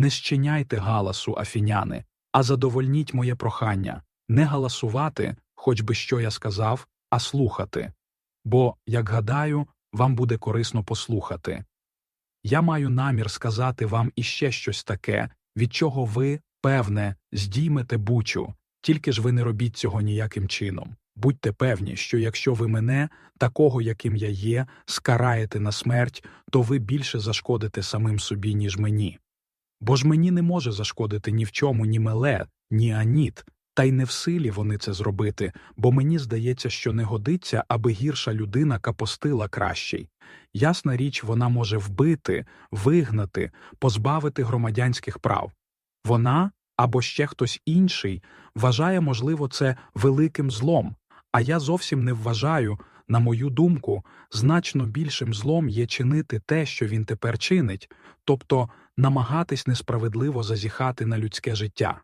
Не щиняйте галасу, афіняни, а задовольніть моє прохання не галасувати, хоч би що я сказав, а слухати. Бо, як гадаю, вам буде корисно послухати. Я маю намір сказати вам іще щось таке, від чого ви, певне, здіймете бучу, тільки ж ви не робіть цього ніяким чином. Будьте певні, що якщо ви мене, такого, яким я є, скараєте на смерть, то ви більше зашкодите самим собі, ніж мені. Бо ж мені не може зашкодити ні в чому ні меле, ні аніт, та й не в силі вони це зробити, бо мені здається, що не годиться, аби гірша людина капостила кращий. Ясна річ, вона може вбити, вигнати, позбавити громадянських прав. Вона або ще хтось інший вважає, можливо, це великим злом, а я зовсім не вважаю, на мою думку, значно більшим злом є чинити те, що він тепер чинить, тобто намагатись несправедливо зазіхати на людське життя.